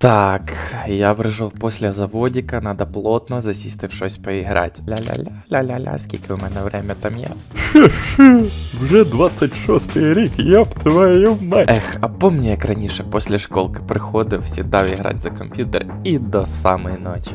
Так, я прийшов після заводіка, надо плотно засісти в щось поіграти. Ля-ля-ля, ля-ля-ля, скільки у мене время там є. Вже 26-й рік, йоп твою мать. Ех, а помні, як раніше після школки приходив, сідав іграти за комп'ютер і до самої ночі.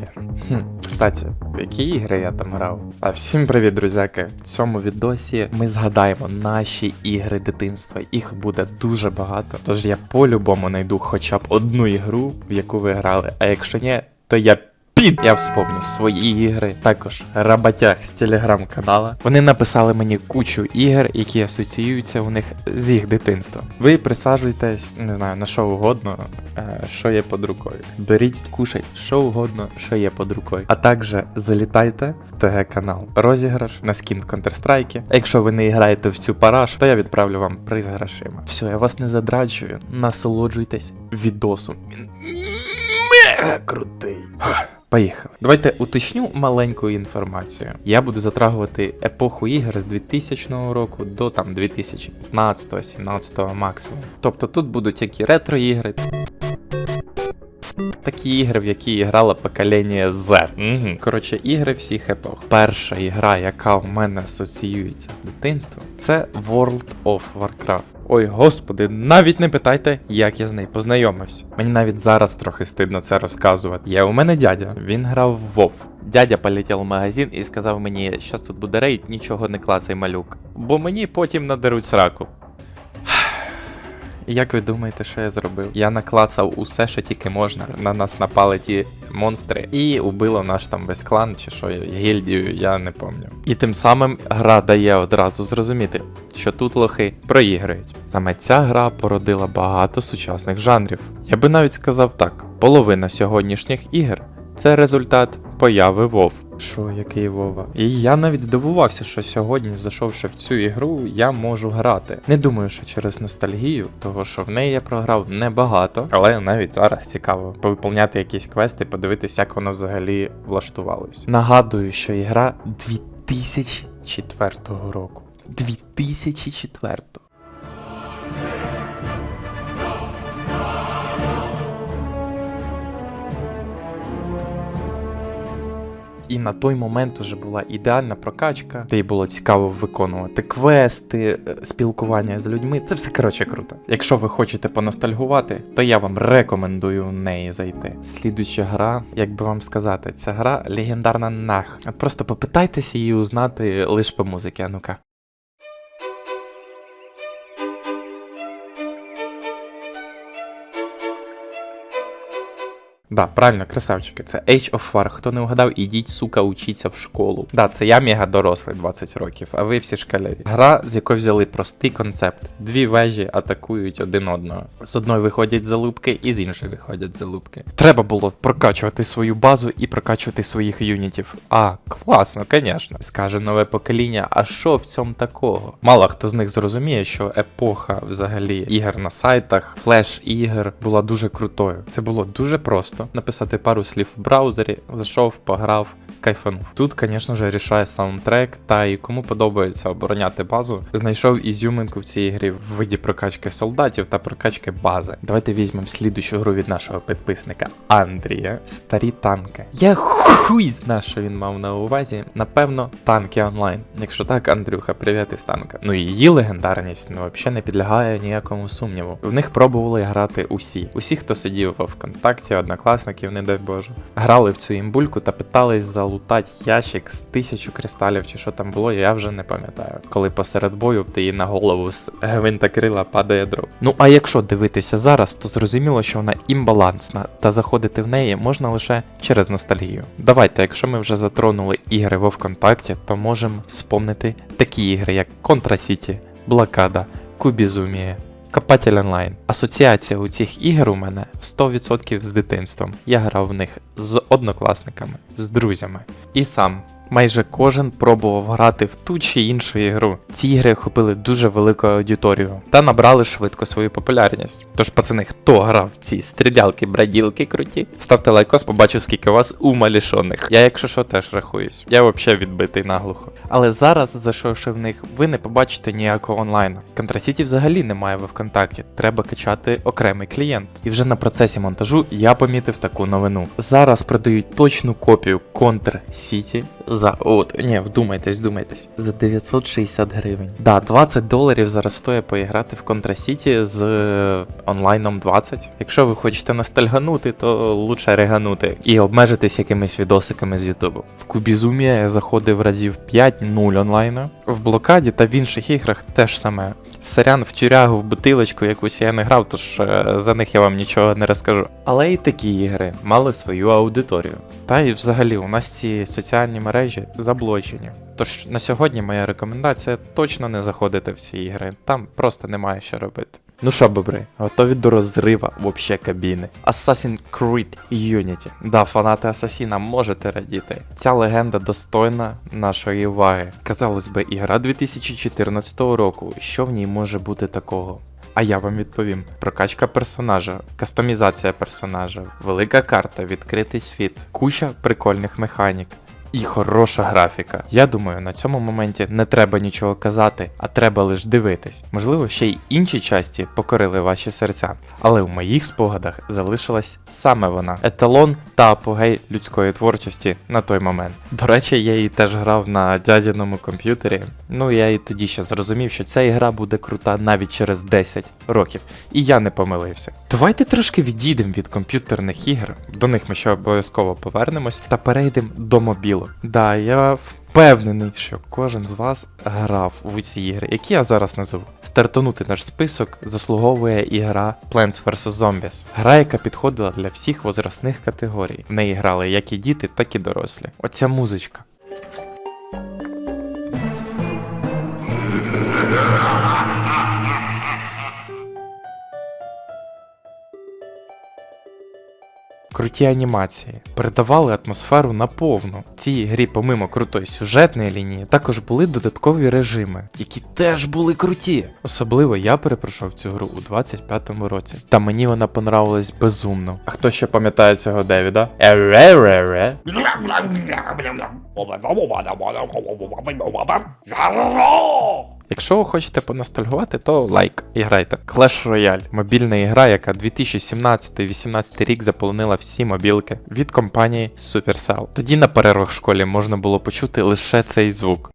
Хм, кстати, в які ігри я там грав? А всім привіт, друзяки! В цьому відосі ми згадаємо наші ігри дитинства. Їх буде дуже багато. Тож я по-любому знайду хоча б одну ігру, яку ви грали. А якщо ні, то я під. Я вспомню свої ігри, також роботяг з телеграм-канала. Вони написали мені кучу ігор, які асоціюються у них з їх дитинством. Ви присаджуйтесь, не знаю, на що угодно, е, що є під рукою. Беріть, кушать, що угодно, що є під рукою. А також залітайте в ТГ канал. Розіграш на скін в Counter-Strike. А якщо ви не граєте в цю параш, то я відправлю вам приз грошима. Все, я вас не задрачую. Насолоджуйтесь відосом. Він крутий. Поїхали. Давайте уточню маленьку інформацію. Я буду затрагувати епоху ігор з 2000 року до там 2015-17 максимум. Тобто тут будуть які ретро-ігри. Такі ігри, в які грало покоління Z. Угу. Коротше, ігри всіх епох. Перша ігра, яка в мене асоціюється з дитинством, це World of Warcraft. Ой, господи, навіть не питайте, як я з нею познайомився. Мені навіть зараз трохи стидно це розказувати. Є у мене дядя, він грав в Вов. Дядя полетів у магазин і сказав мені, щас тут буде рейд, нічого не клацай малюк. Бо мені потім надеруть сраку. Як ви думаєте, що я зробив? Я наклацав усе, що тільки можна. На нас напали ті монстри, і убило наш там весь клан, чи що гільдію, я не пам'ятаю. І тим самим гра дає одразу зрозуміти, що тут лохи проіграють. Саме ця гра породила багато сучасних жанрів. Я би навіть сказав так: половина сьогоднішніх ігор це результат появи Вов. Що, який Вова? І я навіть здивувався, що сьогодні, зайшовши в цю ігру, я можу грати. Не думаю, що через ностальгію, того що в неї я програв небагато, але навіть зараз цікаво повиповняти якісь квести, подивитися, як воно взагалі влаштувалось. Нагадую, що ігра 2004 року. 2004. І на той момент уже була ідеальна прокачка, де й було цікаво виконувати квести, е, спілкування з людьми. Це все коротше круто. Якщо ви хочете поностальгувати, то я вам рекомендую в неї зайти. Слідуюча гра, як би вам сказати, ця гра легендарна нах. Просто попитайтеся її узнати лише по музиці, а ну-ка. Да, правильно, красавчики, це Age of War. Хто не вгадав, ідіть, сука, учіться в школу. Да, це я мега дорослий 20 років, а ви всі шкалярі. Гра, з якої взяли простий концепт. Дві вежі атакують один одного. З одної виходять залупки, і з іншої виходять залупки. Треба було прокачувати свою базу і прокачувати своїх юнітів. А, класно, звісно. Скаже нове покоління, а що в цьому такого? Мало хто з них зрозуміє, що епоха взагалі ігор на сайтах, флеш ігор була дуже крутою. Це було дуже просто написати пару слів в браузері, зайшов, пограв. Кайфанув. Тут, звісно ж, рішає саундтрек, та і кому подобається обороняти базу, знайшов ізюминку в цій грі в виді прокачки солдатів та прокачки бази. Давайте візьмемо слідущу гру від нашого підписника Андрія. Старі танки. Я хуй зна, що він мав на увазі. Напевно, танки онлайн. Якщо так, Андрюха, привіт із танка. Ну її легендарність ну, взагалі не підлягає ніякому сумніву. В них пробували грати усі. Усі, хто сидів в ВКонтакті, однокласників, не дай Боже. Грали в цю імбульку та питались залутати ящик з тисячу кристалів, чи що там було, я вже не пам'ятаю. Коли посеред бою ти її на голову з гвинтокрила падає дров. Ну а якщо дивитися зараз, то зрозуміло, що вона імбалансна, та заходити в неї можна лише через ностальгію. Давайте, якщо ми вже затронули ігри во ВКонтакті, то можемо вспомнити такі ігри, як Contra City, Блокада, Кубізумія. Копатель онлайн. Асоціація у цих ігор у мене 100% з дитинством. Я грав в них з однокласниками, з друзями. І сам майже кожен пробував грати в ту чи іншу ігру. Ці ігри охопили дуже велику аудиторію та набрали швидко свою популярність. Тож, пацани, хто грав в ці стрілялки, браділки круті? Ставте лайкос, побачу, скільки вас ума лішоних. Я, якщо що, теж рахуюсь. Я взагалі відбитий наглухо. Але зараз, зайшовши в них, ви не побачите ніякого онлайну. Контрасіті взагалі немає в ВКонтакті. Треба качати окремий клієнт. І вже на процесі монтажу я помітив таку новину. Зараз продають точну копію Contra City за от, ні, вдумайтесь, вдумайтесь, за 960 гривень. Да, 20 доларів зараз стоїть поіграти в City з е, онлайном 20. Якщо ви хочете ностальганути, то лучше реганути і обмежитись якимись відосиками з Ютубу. В Кубізумі я заходив разів 5-0 онлайну. В блокаді та в інших іграх теж саме. Сорян в тюрягу, в бутилочку якусь я не грав, тож е, за них я вам нічого не розкажу. Але і такі ігри мали свою аудиторію. Та і взагалі у нас ці соціальні мережі заблочені. Тож на сьогодні моя рекомендація точно не заходити в ці ігри. Там просто немає що робити. Ну що, бобри, готові до розрива вообще кабіни. Assassin's Creed Unity. Да, фанати Асасіна можете радіти. Ця легенда достойна нашої уваги. Казалось би, ігра 2014 року. Що в ній може бути такого? А я вам відповім: прокачка персонажа, кастомізація персонажа, велика карта, відкритий світ, куча прикольних механік. І хороша графіка. Я думаю, на цьому моменті не треба нічого казати, а треба лише дивитись. Можливо, ще й інші часті покорили ваші серця. Але в моїх спогадах залишилась саме вона еталон та апогей людської творчості на той момент. До речі, я її теж грав на дядяному комп'ютері. Ну я і тоді ще зрозумів, що ця ігра буде крута навіть через 10 років. І я не помилився. Давайте трошки відійдемо від комп'ютерних ігр, до них ми ще обов'язково повернемось, та перейдемо до мобілу. Да, я впевнений, що кожен з вас грав в ці ігри, які я зараз назову. Стартанути наш список заслуговує ігра Plants vs. Zombies. Гра, яка підходила для всіх возрастних категорій. В неї грали як і діти, так і дорослі. Оця музичка. Круті анімації передавали атмосферу наповну. Цій грі, помимо крутої сюжетної лінії, також були додаткові режими, які теж були круті. Особливо я перепройшов цю гру у 25-му році, та мені вона понравилась безумно. А хто ще пам'ятає цього Девіда? Ере-ре-ре. Якщо ви хочете поностальгувати, то лайк і грайте. Clash Royale – мобільна ігра, яка 2017-18 рік заполонила всі мобілки від компанії Supercell. Тоді на перервах в школі можна було почути лише цей звук.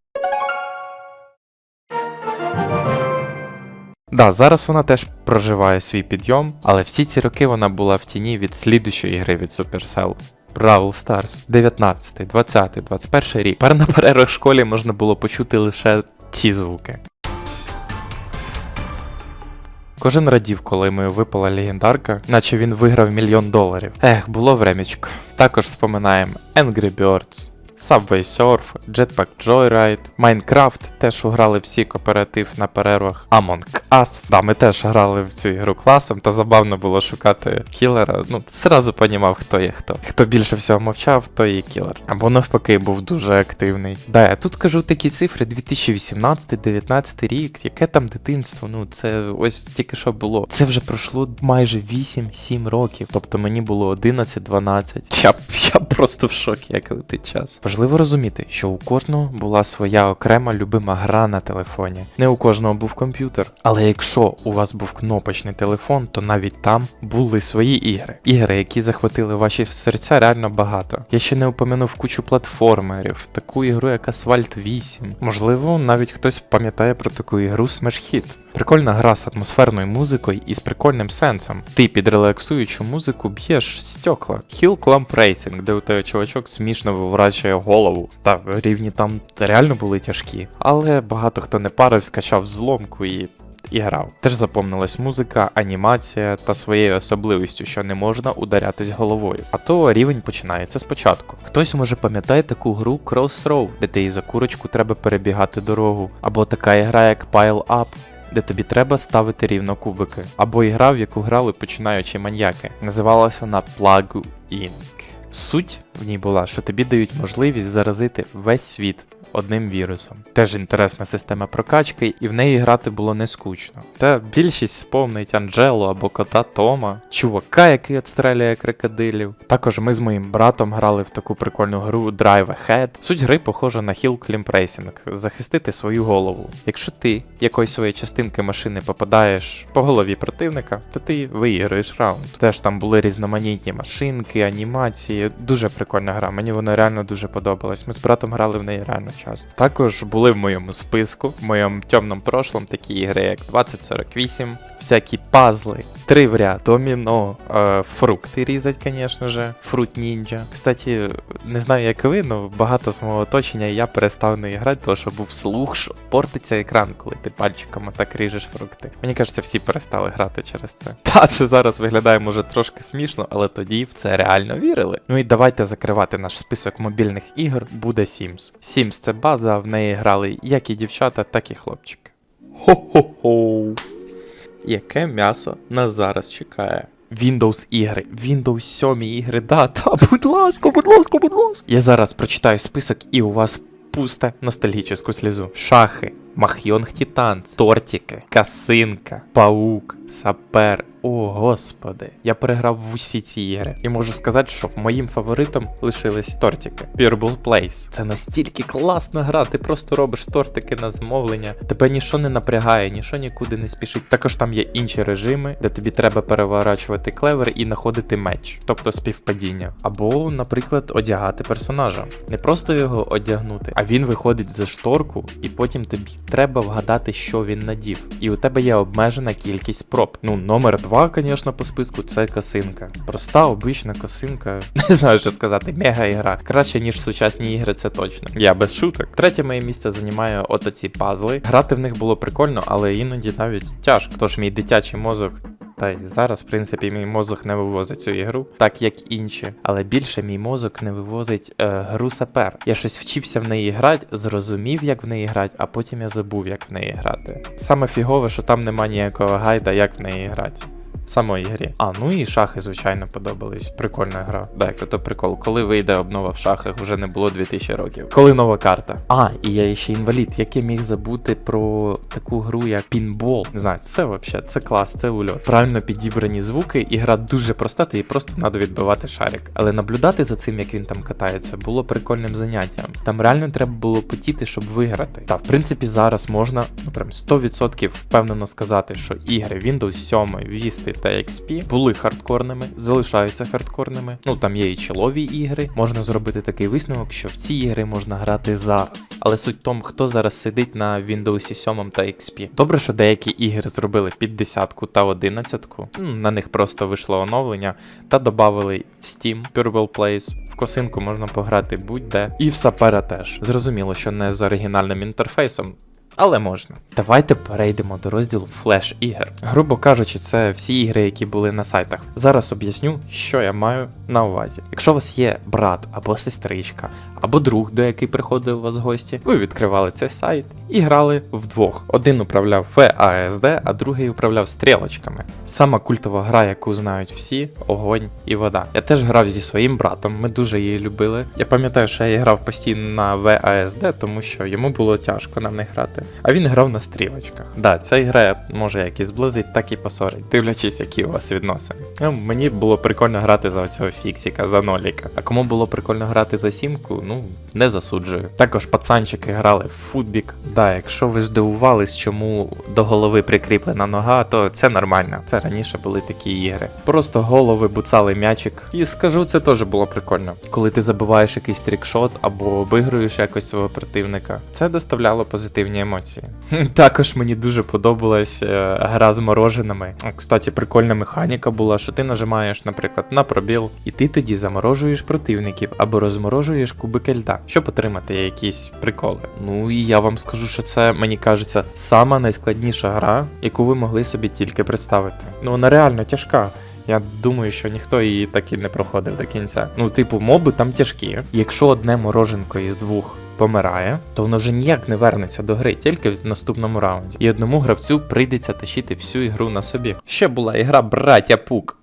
Да, зараз вона теж проживає свій підйом, але всі ці роки вона була в тіні від слідущої гри від Supercell. Brawl Stars 19, 20, 21 рік. Тепер на перервах школі можна було почути лише ці звуки. Кожен радів, коли йому випала легендарка, наче він виграв мільйон доларів. Ех, було времечко. Також споминаємо Angry Birds, Subway Surf, Jetpack Joyride, Minecraft, теж грали всі кооператив на перервах. Among Us. Да, ми теж грали в цю ігру класом, та забавно було шукати кілера. Ну, зразу понімав, хто є хто. Хто більше всього мовчав, той і кілер. Або навпаки був дуже активний. Да, я тут кажу такі цифри 2018-19 рік. Яке там дитинство? Ну, це ось тільки що було. Це вже пройшло майже 8-7 років. Тобто мені було 11-12. Я, я просто в шокі, як летить час. Важливо розуміти, що у кожного була своя окрема любима гра на телефоні. Не у кожного був комп'ютер. Але якщо у вас був кнопочний телефон, то навіть там були свої ігри. Ігри, які захватили ваші серця, реально багато. Я ще не упомянув кучу платформерів, таку ігру, як Asphalt 8. Можливо, навіть хтось пам'ятає про таку ігру Smash Hit. Прикольна гра з атмосферною музикою і з прикольним сенсом. Ти під релаксуючу музику б'єш стекла. Hill Clamp Racing, де у тебе чувачок смішно виворачує голову. Та рівні там реально були тяжкі. Але багато хто не парився, качав зломку і. І грав. Теж запомнилась музика, анімація та своєю особливістю, що не можна ударятись головою. А то рівень починається спочатку. Хтось може пам'ятає таку гру Crossroad, де ти за курочку треба перебігати дорогу, або така ігра, як Pile Up, де тобі треба ставити рівно кубики, або ігра, в яку грали починаючі маньяки. Називалась вона Plug Inc. Суть в ній була, що тобі дають можливість заразити весь світ. Одним вірусом. Теж інтересна система прокачки, і в неї грати було не скучно. Та більшість спомнить Анджелу або кота Тома, чувака, який отстрелює крокодилів. Також ми з моїм братом грали в таку прикольну гру Drive Ahead. Суть гри похожа на Hill Climb Racing – захистити свою голову. Якщо ти якоїсь своєї частинки машини попадаєш по голові противника, то ти виіграєш раунд. Теж там були різноманітні машинки, анімації. Дуже прикольна гра. Мені вона реально дуже подобалась. Ми з братом грали в неї реально часто. Також були в моєму списку, в моєму темному прошлом такі ігри, як 2048, всякі пазли, три в ряд, доміно, е, фрукти різать, звісно же, фрут ніндзя. Кстати, не знаю, як ви, але багато з мого оточення я перестав не грати, тому що був слух, що портиться екран, коли ти пальчиком так ріжеш фрукти. Мені кажеться, всі перестали грати через це. Та це зараз виглядає може трошки смішно, але тоді в це реально вірили. Ну і давайте закривати наш список мобільних ігор. Буде Sims. Sims це база, в неї грали як і дівчата, так і хлопчики. Хо-хо-хо. Яке м'ясо нас зараз чекає? Windows ігри, Windows 7 ігри, да, та, будь ласка, будь ласка, будь ласка. Я зараз прочитаю список і у вас пусте ностальгічну слізу. Шахи, Махйонг Титан, тортики, касинка, паук, сапер. О, господи, я переграв в усі ці ігри. І можу сказати, що моїм фаворитом лишились тортики. Purple Place. Це настільки класна гра, ти просто робиш тортики на замовлення. Тебе нічого не напрягає, нічого нікуди не спішить. Також там є інші режими, де тобі треба переворачувати клевер і знаходити меч, тобто співпадіння. Або, наприклад, одягати персонажа. Не просто його одягнути, а він виходить за шторку, і потім тобі треба вгадати, що він надів. І у тебе є обмежена кількість проб. Ну, номер два, звісно, по списку це косинка. Проста, обична косинка. Не знаю, що сказати, мега ігра. Краще, ніж сучасні ігри, це точно. Я без шуток. Третє моє місце займає от оці пазли. Грати в них було прикольно, але іноді навіть тяжко. Тож мій дитячий мозок. Та й зараз, в принципі, мій мозок не вивозить цю ігру, так як інші. Але більше мій мозок не вивозить е, гру сапер. Я щось вчився в неї грати, зрозумів, як в неї грати, а потім я забув, як в неї грати. Саме фігове, що там нема ніякого гайда, як в неї грати. Самої грі. А, ну і шахи, звичайно, подобались. Прикольна гра. Так, то прикол. Коли вийде обнова в шахах, вже не було 2000 років. Коли нова карта. А, і я ще інвалід. Як я міг забути про таку гру, як пінбол. Не знаю, це взагалі, це клас, це ульот. Правильно підібрані звуки, і гра дуже проста, тобі просто треба відбивати шарик. Але наблюдати за цим, як він там катається, було прикольним заняттям. Там реально треба було потіти, щоб виграти. Та, в принципі, зараз можна ну прям 100% впевнено сказати, що ігри Windows 7, Vista та XP були хардкорними, залишаються хардкорними. Ну там є і чолові ігри. Можна зробити такий висновок, що в ці ігри можна грати зараз. Але суть в тому, хто зараз сидить на Windows 7 та XP. Добре, що деякі ігри зробили під десятку та одинадцятку. На них просто вийшло оновлення та додали в Steam Purple Place. В косинку можна пограти будь-де. І в Сапера теж. Зрозуміло, що не з оригінальним інтерфейсом. Але можна. Давайте перейдемо до розділу флеш ігор. Грубо кажучи, це всі ігри, які були на сайтах. Зараз об'ясню, що я маю на увазі. Якщо у вас є брат або сестричка, або друг, до який приходив у вас гості, ви відкривали цей сайт і грали вдвох. Один управляв VASD, а другий управляв стрілочками. Сама культова гра, яку знають всі: огонь і вода. Я теж грав зі своїм братом, ми дуже її любили. Я пам'ятаю, що я грав постійно на VASD, тому що йому було тяжко на них грати. А він грав на стрілочках. Да, ця ігра може як і зблизить, так і посорить, дивлячись, які у вас відносини. Ну, мені було прикольно грати за оцього фіксіка, за ноліка. А кому було прикольно грати за сімку, ну не засуджую. Також пацанчики грали в футбік. Да, якщо ви здивувались, чому до голови прикріплена нога, то це нормально. Це раніше були такі ігри. Просто голови буцали м'ячик. І скажу, це теж було прикольно. Коли ти забиваєш якийсь трікшот або обігруєш якось свого противника, це доставляло позитивні емоції. Також мені дуже подобалась е, гра з мороженими. Кстати, прикольна механіка була, що ти нажимаєш, наприклад, на пробіл, і ти тоді заморожуєш противників або розморожуєш кубики льда, щоб отримати якісь приколи. Ну і я вам скажу, що це мені кажеться сама найскладніша гра, яку ви могли собі тільки представити. Ну вона реально тяжка. Я думаю, що ніхто її так і не проходив до кінця. Ну, типу, моби там тяжкі. Якщо одне мороженко із двох помирає, то воно вже ніяк не вернеться до гри, тільки в наступному раунді. І одному гравцю прийдеться тащити всю ігру на собі. Ще була ігра Браття Пук.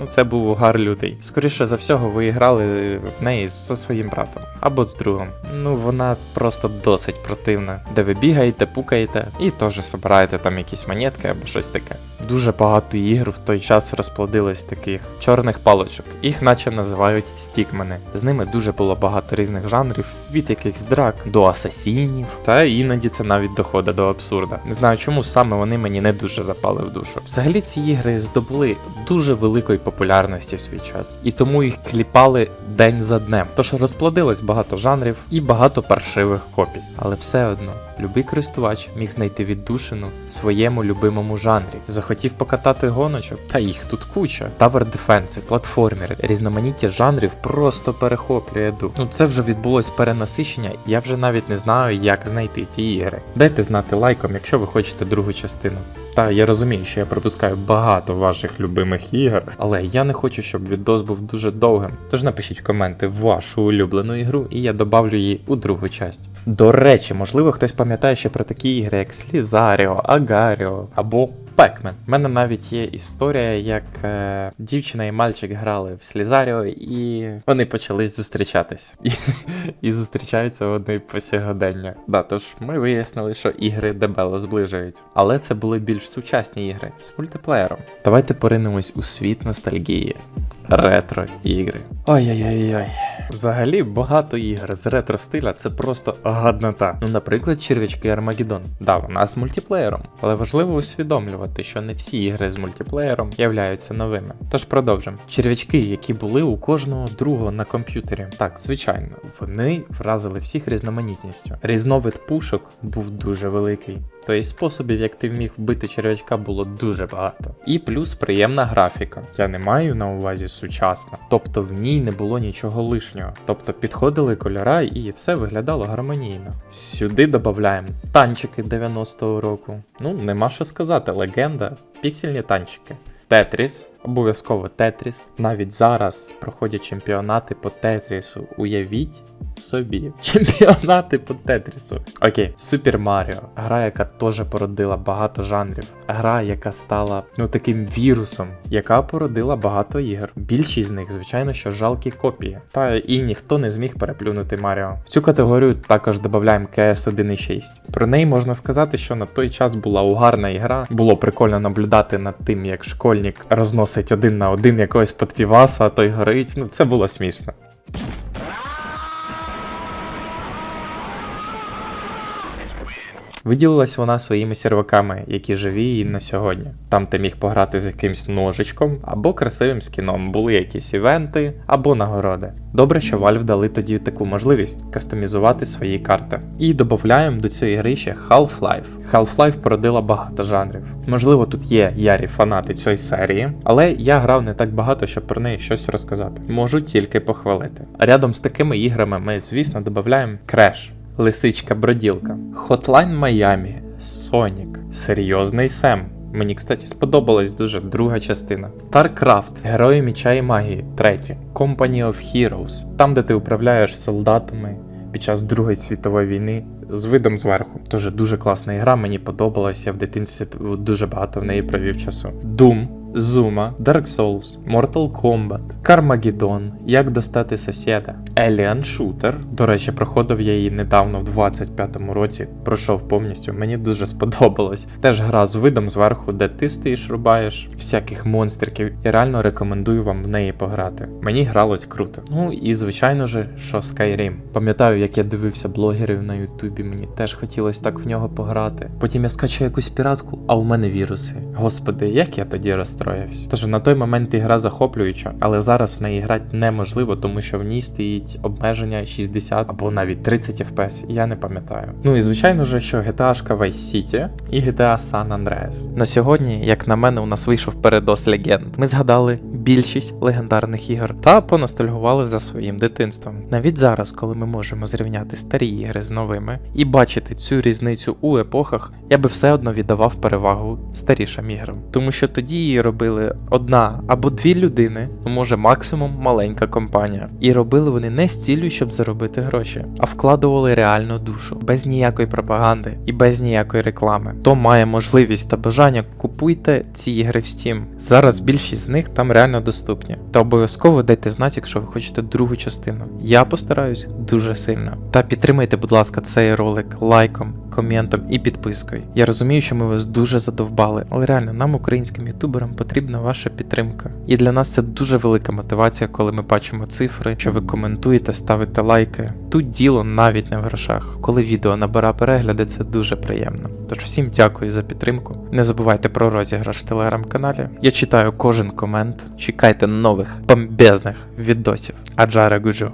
Ну, це був угар лютий. Скоріше за всього, ви грали в неї зі своїм братом або з другом. Ну вона просто досить противна, де ви бігаєте, пукаєте і теж собираєте там якісь монетки або щось таке. Дуже багато ігр в той час розплодилось таких чорних палочок. Їх наче називають стікмени. З ними дуже було багато різних жанрів, від якихось драк до асасінів, та іноді це навіть доходить до абсурда. Не знаю, чому саме вони мені не дуже запали в душу. Взагалі ці ігри здобули дуже великої популярності в свій час, і тому їх кліпали день за днем. Тож розплодилось багато жанрів і багато паршивих копій. Але все одно, любий користувач міг знайти віддушину своєму любимому жанрі. Захотів покатати гоночок, та їх тут куча. Тавер дефенси, платформери, різноманіття жанрів просто перехоплює дух. Ну це вже відбулось перенасичення, я вже навіть не знаю, як знайти ті ігри. Дайте знати лайком, якщо ви хочете другу частину. Та я розумію, що я пропускаю багато ваших любимих ігор, але я не хочу, щоб відос був дуже довгим. Тож напишіть в коменти вашу улюблену ігру, і я добавлю її у другу часть. До речі, можливо, хтось пам'ятає ще про такі ігри, як Слізаріо, Агаріо або Пекмен. У мене навіть є історія, як е, дівчина і мальчик грали в Слізаріо, і вони почали зустрічатись. І, і зустрічаються вони по сьогодення. Да, тож ми вияснили, що ігри дебело зближують. Але це були більш сучасні ігри з мультиплеєром. Давайте поринемось у світ ностальгії. Ретро ігри. Ой-ой-ой-ой. Взагалі багато ігор з ретро стиля це просто гаднота. Ну, наприклад, червячки Армагеддон. Да, вона з мультиплеєром, але важливо усвідомлювати, що не всі ігри з мультиплеєром являються новими. Тож продовжимо. Червячки, які були у кожного другого на комп'ютері. Так, звичайно, вони вразили всіх різноманітністю. Різновид пушок був дуже великий. Тобто способів, як ти вміг вбити черв'ячка, було дуже багато. І плюс приємна графіка. Я не маю на увазі сучасна. Тобто в ній не було нічого лишнього. Тобто підходили кольора і все виглядало гармонійно. Сюди додаємо танчики 90-го року. Ну, нема що сказати, легенда, піксельні танчики. Тетріс, обов'язково Тетріс. Навіть зараз проходять чемпіонати по Тетрісу. Уявіть собі. Чемпіонати по Тетрісу. Окей, Супер Маріо. Гра, яка теж породила багато жанрів. Гра, яка стала ну таким вірусом, яка породила багато ігор. Більшість з них, звичайно, що жалкі копії. Та і ніхто не зміг переплюнути Маріо. В цю категорію також додаємо CS 1.6. Про неї можна сказати, що на той час була угарна ігра. Було прикольно наблюдати над тим, як школьник розносить один на один якогось подпіваса, а той горить. Ну це було смішно. Виділилась вона своїми серваками, які живі і на сьогодні. Там ти міг пограти з якимсь ножичком або красивим скіном, були якісь івенти або нагороди. Добре, що Valve дали тоді таку можливість кастомізувати свої карти. І додаємо до цієї гри ще Half-Life. Half-Life породила багато жанрів. Можливо, тут є ярі фанати цієї серії, але я грав не так багато, щоб про неї щось розказати. Можу тільки похвалити. Рядом з такими іграми ми, звісно, додаємо Crash. Лисичка броділка, Hotline Miami, Sonic, Серйозний Сем. Мені, кстати, сподобалась дуже друга частина. StarCraft, Герої Міча і Магії, третє. Company of Heroes, там, де ти управляєш солдатами під час Другої світової війни з видом зверху. Тоже дуже класна ігра, мені подобалася. В дитинстві дуже багато в неї провів часу. Doom, Zuma, Dark Souls, Mortal Kombat, Carmageddon, Як достати сусіда, Alien Shooter. До речі, проходив я її недавно в 25-му році. Пройшов повністю. Мені дуже сподобалось. Теж гра з видом зверху, де ти стоїш, рубаєш всяких монстриків. І реально рекомендую вам в неї пограти. Мені гралось круто. Ну і звичайно же, що Skyrim. Пам'ятаю, як я дивився блогерів на Ютубі, мені теж хотілося так в нього пограти. Потім я скачаю якусь піратку, а у мене віруси. Господи, як я тоді розстроївся. Тож на той момент ігра захоплююча, але зараз в неї грати неможливо, тому що в ній стоїть обмеження 60 або навіть 30 FPS, я не пам'ятаю. Ну і звичайно же, що GTA Vice City і GTA San Andreas. На сьогодні, як на мене, у нас вийшов передос легенд. Ми згадали більшість легендарних ігор та поностальгували за своїм дитинством. Навіть зараз, коли ми можемо зрівняти старі ігри з новими і бачити цю різницю у епохах, я би все одно віддавав перевагу старішим іграм, тому що тоді робили одна або дві людини, ну може максимум маленька компанія. І робили вони не з ціллю, щоб заробити гроші, а вкладували реальну душу, без ніякої пропаганди і без ніякої реклами. Хто має можливість та бажання, купуйте ці ігри в Steam. Зараз більшість з них там реально доступні. Та обов'язково дайте знати, якщо ви хочете другу частину. Я постараюсь дуже сильно. Та підтримайте, будь ласка, цей ролик лайком, коментом і підпискою. Я розумію, що ми вас дуже задовбали, але реально нам, українським ютуберам, потрібна ваша підтримка. І для нас це дуже велика мотивація, коли ми бачимо цифри, що ви коментуєте, ставите лайки. Тут діло навіть не в грошах. Коли відео набира перегляди, це дуже приємно. Тож всім дякую за підтримку. Не забувайте про розіграш в телеграм-каналі. Я читаю кожен комент. Чекайте нових бомбезних відосів. Аджара Гуджу.